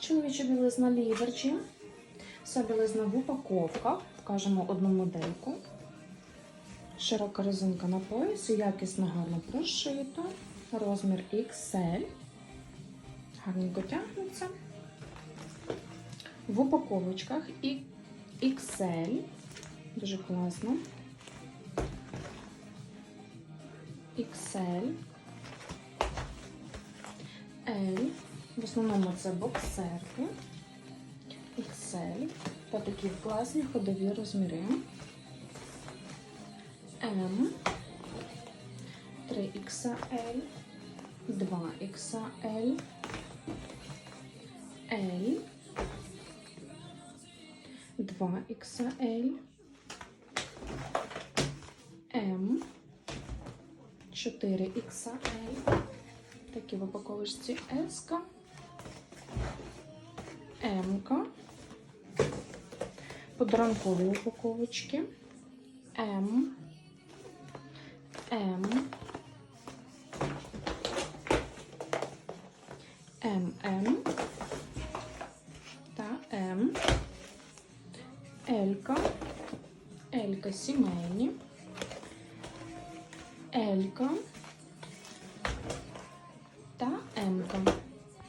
Чоловіча білизна Ліверджі. Вся білизна в упаковках. Покажемо одну модельку. Широка резинка на поясі, якісно гарно прошита. Розмір XL. Гарненько тягнеться. В упаковочках і XL. Дуже класно. XL. Основному це боксерки. XL. Та такі класні ходові розміри. M. 3XL. 2XL. L. 2XL. М. 4XL. Такі в упаковочці S. М. Подарункові упаковочки. М. М. ММ та М. Елька. Елька сімейні. Елька та Емка.